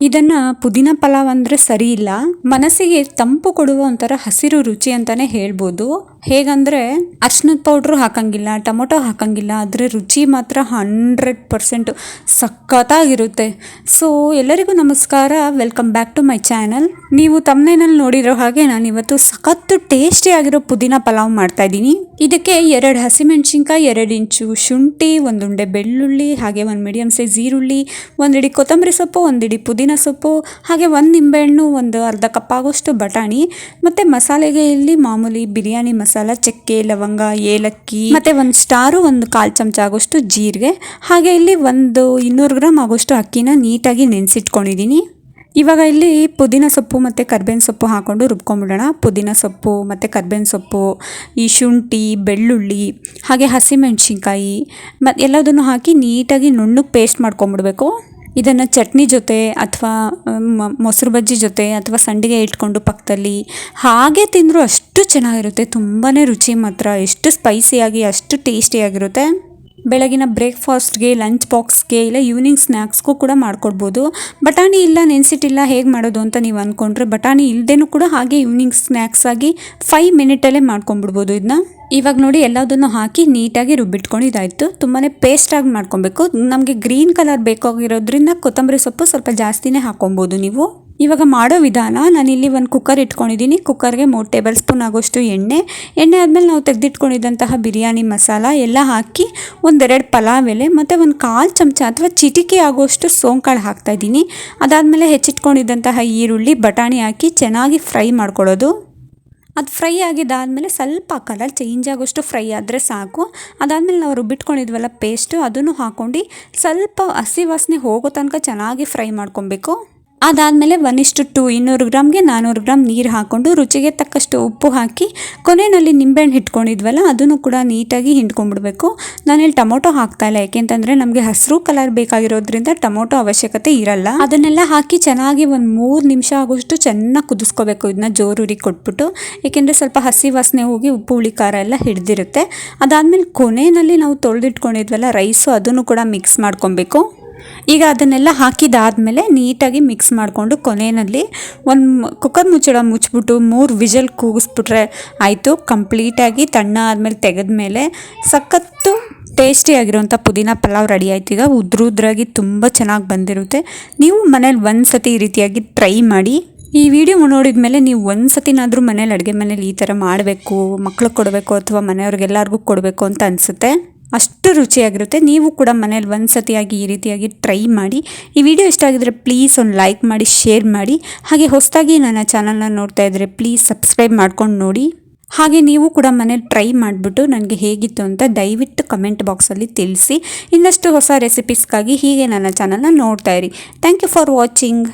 ಇದನ್ನ ಪುದೀನ ಪಲಾವ್ ಅಂದ್ರೆ ಸರಿ ಇಲ್ಲ. ಮನಸ್ಸಿಗೆ ತಂಪು ಕೊಡುವ ಒಂಥರ ಹಸಿರು ರುಚಿ ಅಂತಾನೆ ಹೇಳ್ಬೋದು. ಹೇಗಂದ್ರೆ ಅರ್ಶಿನದ ಪೌಡ್ರು ಹಾಕಂಗಿಲ್ಲ, ಟೊಮೊಟೊ ಹಾಕಂಗಿಲ್ಲ, ಆದರೆ ರುಚಿ ಮಾತ್ರ ಹಂಡ್ರೆಡ್ ಪರ್ಸೆಂಟ್ ಸಖತ್ತಾಗಿರುತ್ತೆ. ಸೊ ಎಲ್ಲರಿಗೂ ನಮಸ್ಕಾರ. Welcome back to my channel ನೀವು ತಮ್ಮನೇನಲ್ಲಿ ನೋಡಿರೋ ಹಾಗೆ ನಾನು ಇವತ್ತು ಸಖತ್ತು ಟೇಸ್ಟಿ ಆಗಿರೋ ಪುದೀನ ಪಲಾವ್ ಮಾಡ್ತಾ ಇದ್ದೀನಿ. ಇದಕ್ಕೆ ಎರಡು ಹಸಿಮೆಣಸಿನ್ಕಾಯಿ, ಎರಡು ಇಂಚು ಶುಂಠಿ ಒಂದುಂಡೆ ಬೆಳ್ಳುಳ್ಳಿ, ಹಾಗೆ ಒಂದು ಮೀಡಿಯಮ್ ಸೈಜ್ ಈರುಳ್ಳಿ ಒಂದಿಡಿ ಕೊತ್ತಂಬರಿ ಸೊಪ್ಪು ಒಂದಿಡಿ ಪುದೀನ ಸೊಪ್ಪು, ಹಾಗೆ ಒಂದು ನಿಂಬೆಹಣ್ಣು, ಒಂದು ಅರ್ಧ ಕಪ್ ಆಗೋಷ್ಟು ಬಟಾಣಿ, ಮತ್ತು ಮಸಾಲೆಗೆ ಇಲ್ಲಿ ಮಾಮೂಲಿ ಬಿರಿಯಾನಿ ಚಕ್ಕೆ, ಲವಂಗ, ಏಲಕ್ಕಿ. ಮತ್ತು ಒಂದು ಸ್ಟಾರು, ಒಂದು ಕಾಲು ಚಮಚ ಆಗೋಷ್ಟು ಜೀರಿಗೆ. ಹಾಗೆ ಇಲ್ಲಿ ಒಂದು ಇನ್ನೂರು ಗ್ರಾಮ್ ಆಗೋಷ್ಟು ಅಕ್ಕಿನ ನೀಟಾಗಿ ನೆನೆಸಿಟ್ಕೊಂಡಿದ್ದೀನಿ ಇವಾಗ ಇಲ್ಲಿ ಪುದೀನ ಸೊಪ್ಪು ಮತ್ತು ಕರ್ಬೇವಿನ ಸೊಪ್ಪು ಹಾಕ್ಕೊಂಡು ರುಬ್ಕೊಂಡ್ಬಿಡೋಣ ಪುದೀನ ಸೊಪ್ಪು ಮತ್ತು ಕರ್ಬೇವಿನ ಸೊಪ್ಪು, ಈ ಶುಂಠಿ, ಬೆಳ್ಳುಳ್ಳಿ, ಹಾಗೆ ಹಸಿಮೆಣ್ಸಿನ್ಕಾಯಿ ಮತ್ತು ಎಲ್ಲದನ್ನು ಹಾಕಿ ನೀಟಾಗಿ ನುಣ್ಣಗೆ ಪೇಸ್ಟ್ ಮಾಡ್ಕೊಂಬಿಡ್ಬೇಕು. ಇದನ್ನು ಚಟ್ನಿ ಜೊತೆ ಅಥವಾ ಮೊಸರು ಬಜ್ಜಿ ಜೊತೆ ಅಥವಾ ಸಂಡಿಗೆ ಇಟ್ಕೊಂಡು ಪಕ್ಕದಲ್ಲಿ ಹಾಗೆ ತಿಂದರೂ ಅಷ್ಟು ಚೆನ್ನಾಗಿರುತ್ತೆ. ತುಂಬಾ ರುಚಿ ಮಾತ್ರ. ಎಷ್ಟು ಸ್ಪೈಸಿಯಾಗಿ ಅಷ್ಟು ಟೇಸ್ಟಿಯಾಗಿರುತ್ತೆ ಬೆಳಗಿನ ಬ್ರೇಕ್ಫಾಸ್ಟ್ಗೆ, ಲಂಚ್ ಬಾಕ್ಸ್ಗೆ ಇಲ್ಲ ಈವ್ನಿಂಗ್ ಸ್ನ್ಯಾಕ್ಸ್ಗೂ ಕೂಡ ಮಾಡ್ಕೊಡ್ಬೋದು. ಬಟಾಣಿ ಇಲ್ಲ, ನೆನೆಸಿಟ್ಟಿಲ್ಲ ಹೇಗೆ ಮಾಡೋದು ಅಂತ ನೀವು ಅಂದ್ಕೊಂಡ್ರೆ ಬಟಾಣಿ ಇಲ್ಲದೇನೂ ಕೂಡ ಹಾಗೆ ಈವ್ನಿಂಗ್ ಸ್ನ್ಯಾಕ್ಸ್ ಆಗಿ ಫೈವ್ ಮಿನಿಟಲ್ಲೇ ಮಾಡ್ಕೊಂಬಿಡ್ಬೋದು ಇದನ್ನ ಇವಾಗ ನೋಡಿ ಎಲ್ಲದನ್ನು ಹಾಕಿ ನೀಟಾಗಿ ರುಬ್ಬಿಟ್ಕೊಂಡು ಇದಾಯಿತು. ತುಂಬಾ ಪೇಸ್ಟಾಗಿ ಮಾಡ್ಕೊಬೇಕು. ನಮಗೆ ಗ್ರೀನ್ ಕಲರ್ ಬೇಕಾಗಿರೋದ್ರಿಂದ ಕೊತ್ತಂಬರಿ ಸೊಪ್ಪು ಸ್ವಲ್ಪ ಜಾಸ್ತಿನೇ ಹಾಕೊಬೋದು ನೀವು. ಇವಾಗ ಮಾಡೋ ವಿಧಾನ, ನಾನಿಲ್ಲಿ ಒಂದು ಕುಕ್ಕರ್ ಇಟ್ಕೊಂಡಿದ್ದೀನಿ ಕುಕ್ಕರ್ಗೆ ಮೂರು ಟೇಬಲ್ ಸ್ಪೂನ್ ಆಗೋಷ್ಟು ಎಣ್ಣೆ. ಎಣ್ಣೆ ಆದಮೇಲೆ ನಾವು ತೆಗೆದಿಟ್ಕೊಂಡಿದ್ದಂತಹ ಬಿರಿಯಾನಿ ಮಸಾಲ ಎಲ್ಲ ಹಾಕಿ ಒಂದೆರಡು ಪಲಾವ್ ಎಲೆ, ಮತ್ತು ಒಂದು ಕಾಲು ಚಮಚ ಅಥವಾ ಚಿಟಿಕೆ ಆಗೋಷ್ಟು ಸೋಂಕಾಳು ಹಾಕ್ತಾಯಿದ್ದೀನಿ ಅದಾದಮೇಲೆ ಹೆಚ್ಚಿಟ್ಕೊಂಡಿದ್ದಂತಹ ಈರುಳ್ಳಿ, ಬಟಾಣಿ ಹಾಕಿ ಚೆನ್ನಾಗಿ ಫ್ರೈ ಮಾಡ್ಕೊಳ್ಳೋದು. ಅದು ಫ್ರೈ ಆಗಿದ್ದಾದಮೇಲೆ ಸ್ವಲ್ಪ ಕಲರ್ ಚೇಂಜ್ ಆಗೋಷ್ಟು ಫ್ರೈ ಆದರೆ ಸಾಕು. ಅದಾದಮೇಲೆ ನಾವು ರುಬ್ಬಿಟ್ಕೊಂಡಿದ್ವಲ್ಲ ಪೇಸ್ಟು ಅದನ್ನು ಹಾಕ್ಕೊಂಡು ಸ್ವಲ್ಪ ಹಸಿ ವಾಸನೆ ಹೋಗೋ ತನಕ ಚೆನ್ನಾಗಿ ಫ್ರೈ ಮಾಡ್ಕೊಬೇಕು. ಅದಾದಮೇಲೆ ಇಷ್ಟು ಟು, ಇನ್ನೂರು ಗ್ರಾಮ್ಗೆ ನಾನ್ನೂರು ಗ್ರಾಮ್ ನೀರು ಹಾಕ್ಕೊಂಡು ರುಚಿಗೆ ತಕ್ಕಷ್ಟು ಉಪ್ಪು ಹಾಕಿ ಕೊನೆಯಲ್ಲಿ ನಿಂಬೆಹಣ್ಣು ಹಿಟ್ಕೊಂಡಿದ್ವಲ್ಲ, ಅದನ್ನು ಕೂಡ ನೀಟಾಗಿ ಹಿಂಡ್ಕೊಂಡ್ಬಿಡ್ಬೇಕು. ನಾನಿಲ್ಲಿ ಟೊಮೊಟೊ ಹಾಕ್ತಾ ಇಲ್ಲ, ಯಾಕೆಂತಂದರೆ ನಮಗೆ ಹಸಿರು ಕಲರ್ ಬೇಕಾಗಿರೋದ್ರಿಂದ ಟೊಮೊಟೊ ಅವಶ್ಯಕತೆ ಇರಲ್ಲ. ಅದನ್ನೆಲ್ಲ ಹಾಕಿ ಚೆನ್ನಾಗಿ ಒಂದು ಮೂರು ನಿಮಿಷ ಆಗೋಷ್ಟು ಚೆನ್ನಾಗಿ ಕುದಿಸ್ಕೋಬೇಕು ಇದನ್ನ ಜೋರುರಿ ಕೊಟ್ಬಿಟ್ಟು. ಏಕೆಂದರೆ ಸ್ವಲ್ಪ ಹಸಿ ವಾಸನೆ ಹೋಗಿ ಉಪ್ಪು, ಹುಳಿ, ಖಾರ ಎಲ್ಲ ಹಿಡ್ದಿರುತ್ತೆ. ಅದಾದಮೇಲೆ ಕೊನೆಯಲ್ಲಿ ನಾವು ತೊಳೆದಿಟ್ಕೊಂಡಿದ್ವಲ್ಲ, ರೈಸು ಅದನ್ನು ಕೂಡ ಮಿಕ್ಸ್ ಮಾಡ್ಕೊಬೇಕು. ಈಗ ಅದನ್ನೆಲ್ಲ ಹಾಕಿದಾದಮೇಲೆ ನೀಟಾಗಿ ಮಿಕ್ಸ್ ಮಾಡಿಕೊಂಡು ಕೊನೆಯಲ್ಲಿ ಒಂದು ಕುಕ್ಕರ್ ಮುಚ್ಚಳ ಮುಚ್ಚಿಬಿಟ್ಟು ಮೂರು ವಿಜಲ್ ಕೂಗಿಸ್ಬಿಟ್ರೆ ಆಯಿತು. ಕಂಪ್ಲೀಟಾಗಿ ತಣ್ಣ ಆದಮೇಲೆ ತೆಗೆದ ಮೇಲೆ ಸಖತ್ತು ಟೇಸ್ಟಿಯಾಗಿರೋಂಥ ಪುದೀನ ಪಲಾವ್ ರೆಡಿ ಆಯ್ತು. ಈಗ ಉದ್ರುದ್ರಾಗಿ ತುಂಬ ಚೆನ್ನಾಗಿ ಬಂದಿರುತ್ತೆ. ನೀವು ಮನೇಲಿ ಒಂದು ಸತಿ ಈ ರೀತಿಯಾಗಿ ಟ್ರೈ ಮಾಡಿ. ಈ ವಿಡಿಯೋ ನೋಡಿದ ಮೇಲೆ ನೀವು ಒಂದು ಸತಿನಾದರೂ ಮನೇಲಿ ಅಡುಗೆ ಮನೇಲಿ ಈ ಥರ ಮಾಡಬೇಕು, ಮಕ್ಳಿಗೆ ಕೊಡಬೇಕು ಅಥವಾ ಮನೆಯವ್ರಿಗೆಲ್ಲರಿಗೂ ಕೊಡಬೇಕು ಅಂತ ಅನಿಸುತ್ತೆ. ಅಷ್ಟು ರುಚಿಯಾಗಿರುತ್ತೆ. ನೀವು ಕೂಡ ಮನೇಲಿ ಒಂದು ಸತಿಯಾಗಿ ಈ ರೀತಿಯಾಗಿ ಟ್ರೈ ಮಾಡಿ. ಈ ವಿಡಿಯೋ ಇಷ್ಟ ಆಗಿದ್ರೆ ಪ್ಲೀಸ್ ಒಂದು ಲೈಕ್ ಮಾಡಿ, ಶೇರ್ ಮಾಡಿ. ಹಾಗೆ ಹೊಸದಾಗಿ ನನ್ನ ಚಾನಲ್ನ ನೋಡ್ತಾ ಇದ್ದರೆ ಪ್ಲೀಸ್ ಸಬ್ಸ್ಕ್ರೈಬ್ ಮಾಡ್ಕೊಂಡು ನೋಡಿ. ಹಾಗೆ ನೀವು ಕೂಡ ಮನೇಲಿ ಟ್ರೈ ಮಾಡಿಬಿಟ್ಟು ನನಗೆ ಹೇಗಿತ್ತು ಅಂತ ದಯವಿಟ್ಟು ಕಮೆಂಟ್ ಬಾಕ್ಸಲ್ಲಿ ತಿಳಿಸಿ. ಇನ್ನಷ್ಟು ಹೊಸ ರೆಸಿಪೀಸ್ಗಾಗಿ ಹೀಗೆ ನನ್ನ ಚಾನಲ್ನ ನೋಡ್ತಾ ಇರಿ. Thank you for watching